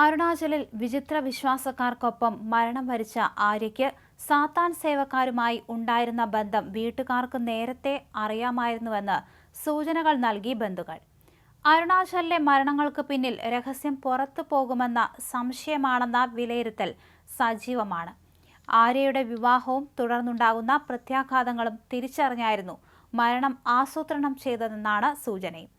അരുണാചലിൽ വിചിത്ര വിശ്വാസക്കാർക്കൊപ്പം മരണം വരിച്ച ആര്യയ്ക്ക് സാത്താൻ സേവക്കാരുമായി ഉണ്ടായിരുന്ന ബന്ധം വീട്ടുകാർക്ക് നേരത്തെ അറിയാമായിരുന്നുവെന്ന് സൂചനകൾ നൽകി ബന്ധുക്കൾ. അരുണാചലിലെ മരണങ്ങൾക്ക് പിന്നിൽ രഹസ്യം പുറത്തു പോകുമെന്ന സംശയമാണെന്ന വിലയിരുത്തൽ സജീവമാണ്. ആര്യയുടെ വിവാഹവും തുടർന്നുണ്ടാകുന്ന പ്രത്യാഘാതങ്ങളും തിരിച്ചറിഞ്ഞായിരുന്നു മരണം ആസൂത്രണം ചെയ്തതെന്നാണ് സൂചനയും.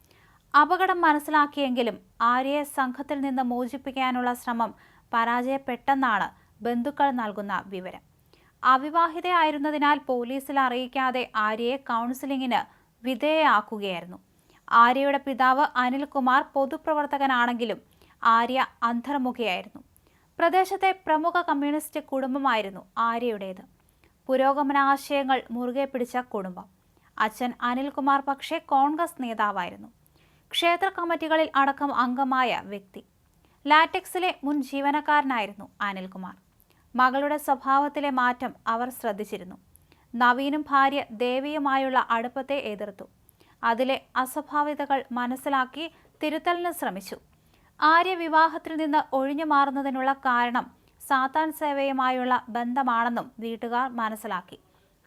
അപകടം മനസ്സിലാക്കിയെങ്കിലും ആര്യയെ സംഘത്തിൽ നിന്ന് മോചിപ്പിക്കാനുള്ള ശ്രമം പരാജയപ്പെട്ടെന്നാണ് ബന്ധുക്കൾ നൽകുന്ന വിവരം. അവിവാഹിതയായിരുന്നതിനാൽ പോലീസിൽ അറിയിക്കാതെ ആര്യയെ കൗൺസിലിങ്ങിന് വിധേയയാക്കുകയായിരുന്നു. ആര്യയുടെ പിതാവ് അനിൽകുമാർ പൊതുപ്രവർത്തകനാണെങ്കിലും ആര്യ അന്തർമുഖയായിരുന്നു പ്രദേശത്തെ പ്രമുഖ കമ്മ്യൂണിസ്റ്റ് കുടുംബമായിരുന്നു ആര്യയുടേത്. പുരോഗമനാശയങ്ങൾ മുറുകെ പിടിച്ച കുടുംബം. അച്ഛൻ അനിൽകുമാർ പക്ഷേ കോൺഗ്രസ് നേതാവായിരുന്നു. ക്ഷേത്ര കമ്മിറ്റികളിൽ അടക്കം അംഗമായ വ്യക്തി. ലാറ്റക്സിലെ മുൻ ജീവനക്കാരനായിരുന്നു അനിൽകുമാർ. മകളുടെ സ്വഭാവത്തിലെ മാറ്റം അവർ ശ്രദ്ധിച്ചിരുന്നു. നവീനും ഭാര്യ ദേവിയുമായുള്ള അടുപ്പത്തെ എതിർത്തു. അതിലെ അസ്വാഭാവികതകൾ മനസ്സിലാക്കി തിരുത്തലിന് ശ്രമിച്ചു. ആര്യ വിവാഹത്തിൽ നിന്ന് ഒഴിഞ്ഞു മാറുന്നതിനുള്ള കാരണം സാത്താൻ സേവയുമായുള്ള ബന്ധമാണെന്നും വീട്ടുകാർ മനസ്സിലാക്കി.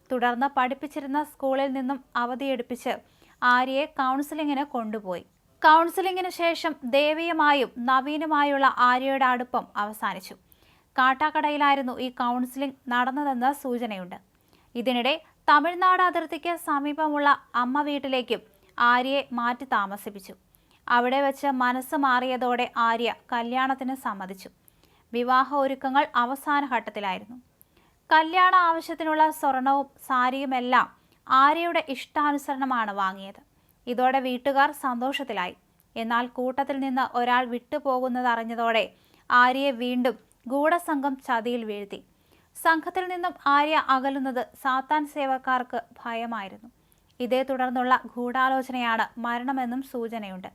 തുടർന്ന് പഠിപ്പിച്ചിരുന്ന സ്കൂളിൽ നിന്നും അവധിയെടുപ്പിച്ച് ആര്യയെ കൗൺസിലിങ്ങിന് കൊണ്ടുപോയി. കൗൺസിലിങ്ങിന് ശേഷം ദേവിയുമായും നവീനുമായുള്ള ആര്യയുടെ അടുപ്പം അവസാനിച്ചു. കാട്ടാക്കടയിലായിരുന്നു ഈ കൗൺസിലിംഗ് നടന്നതെന്ന് സൂചനയുണ്ട്. ഇതിനിടെ തമിഴ്നാട് അതിർത്തിക്ക് സമീപമുള്ള അമ്മ വീട്ടിലേക്കും ആര്യയെ മാറ്റി താമസിപ്പിച്ചു. അവിടെ വെച്ച് മനസ്സ് മാറിയതോടെ ആര്യ കല്യാണത്തിന് സമ്മതിച്ചു. വിവാഹ ഒരുക്കങ്ങൾ അവസാന ഘട്ടത്തിലായിരുന്നു. കല്യാണ ആവശ്യത്തിനുള്ള സ്വർണവും സാരിയുമെല്ലാം ആര്യയുടെ ഇഷ്ടാനുസരണമാണ് വാങ്ങിയത്. ഇതോടെ വീട്ടുകാർ സന്തോഷത്തിലായി. എന്നാൽ കൂട്ടത്തിൽ നിന്ന് ഒരാൾ വിട്ടുപോകുന്നത് അറിഞ്ഞതോടെ ആര്യയെ വീണ്ടും ഗൂഢസംഘം ചതിയിൽ വീഴ്ത്തി. സംഘത്തിൽ നിന്നും ആര്യ അകലുന്നത് സാത്താൻ സേവക്കാർക്ക് ഭയമായിരുന്നു. ഇതേ തുടർന്നുള്ള ഗൂഢാലോചനയാണ് മരണമെന്നും സൂചനയുണ്ട്.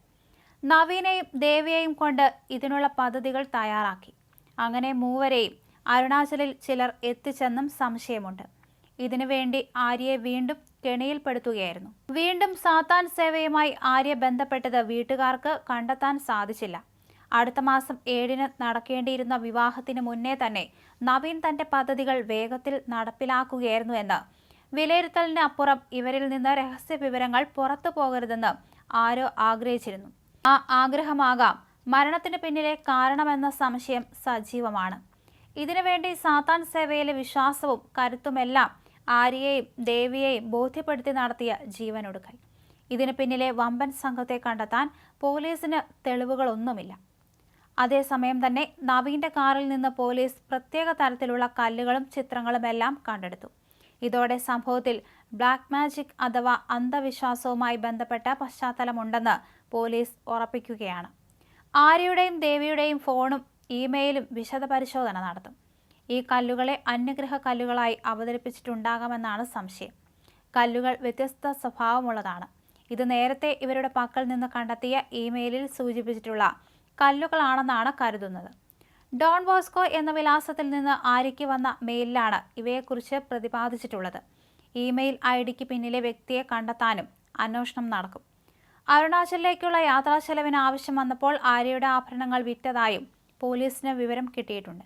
നവീനെയും ദേവിയെയും കൊണ്ട് ഇതിനുള്ള പദ്ധതികൾ തയ്യാറാക്കി. അങ്ങനെ മൂവരെയും അരുണാചലിൽ ചിലർ എത്തിച്ചെന്നും സംശയമുണ്ട്. ഇതിനു വേണ്ടി ആര്യയെ വീണ്ടും കെണിയിൽപ്പെടുത്തുകയായിരുന്നു. വീണ്ടും സാത്താൻ സേവയുമായി ആര്യ ബന്ധപ്പെട്ടത് വീട്ടുകാർക്ക് കണ്ടെത്താൻ സാധിച്ചില്ല. അടുത്ത മാസം ഏഴിന് നടക്കേണ്ടിയിരുന്ന വിവാഹത്തിന് മുന്നേ തന്നെ നവീൻ തന്റെ പദ്ധതികൾ വേഗത്തിൽ നടപ്പിലാക്കുകയായിരുന്നു എന്ന് വിലയിരുത്തലിന് അപ്പുറം ഇവരിൽ നിന്ന് രഹസ്യ വിവരങ്ങൾ പുറത്തു പോകരുതെന്ന് ആരോ ആഗ്രഹിച്ചിരുന്നു. ആ ആഗ്രഹമാകാം മരണത്തിന് പിന്നിലെ കാരണമെന്ന സംശയം സജീവമാണ്. ഇതിനുവേണ്ടി സാത്താൻ സേവയിലെ വിശ്വാസവും കരുത്തുമെല്ലാം ആര്യയെയും ദേവിയെയും ബോധ്യപ്പെടുത്തി നടത്തിയ ജീവനൊടുക്കൽ. ഇതിനു പിന്നിലെ വമ്പൻ സംഘത്തെ കണ്ടെത്താൻ പോലീസിന് തെളിവുകളൊന്നുമില്ല. അതേസമയം തന്നെ നവീന്റെ കാറിൽ നിന്ന് പോലീസ് പ്രത്യേക തരത്തിലുള്ള കല്ലുകളും ചിത്രങ്ങളും എല്ലാം കണ്ടെടുത്തു. ഇതോടെ സംഭവത്തിൽ ബ്ലാക്ക് മാജിക് അഥവാ അന്ധവിശ്വാസവുമായി ബന്ധപ്പെട്ട പശ്ചാത്തലമുണ്ടെന്ന് പോലീസ് ഉറപ്പിക്കുകയാണ്. ആര്യയുടെയും ദേവിയുടെയും ഫോണും ഇമെയിലും വിശദ പരിശോധന നടത്തും. ഈ കല്ലുകളെ അന്യഗ്രഹ കല്ലുകളായി അവതരിപ്പിച്ചിട്ടുണ്ടാകാമെന്നാണ് സംശയം. കല്ലുകൾ വ്യത്യസ്ത സ്വഭാവമുള്ളതാണ്. ഇത് നേരത്തെ ഇവരുടെ പക്കൽ നിന്ന് കണ്ടെത്തിയ ഇമെയിലിൽ സൂചിപ്പിച്ചിട്ടുള്ള കല്ലുകളാണെന്നാണ് കരുതുന്നത്. ഡോൺ ബോസ്കോ എന്ന വിലാസത്തിൽ നിന്ന് ആര്യയ്ക്ക് വന്ന മെയിലിലാണ് ഇവയെക്കുറിച്ച് പ്രതിപാദിച്ചിട്ടുള്ളത്. ഇമെയിൽ ഐ ഡിക്ക് പിന്നിലെ വ്യക്തിയെ കണ്ടെത്താനും അന്വേഷണം നടക്കും. അരുണാചലിലേക്കുള്ള യാത്രാ ചെലവിന് ആവശ്യം വന്നപ്പോൾ ആര്യയുടെ ആഭരണങ്ങൾ വിറ്റതായും പോലീസിന് വിവരം കിട്ടിയിട്ടുണ്ട്.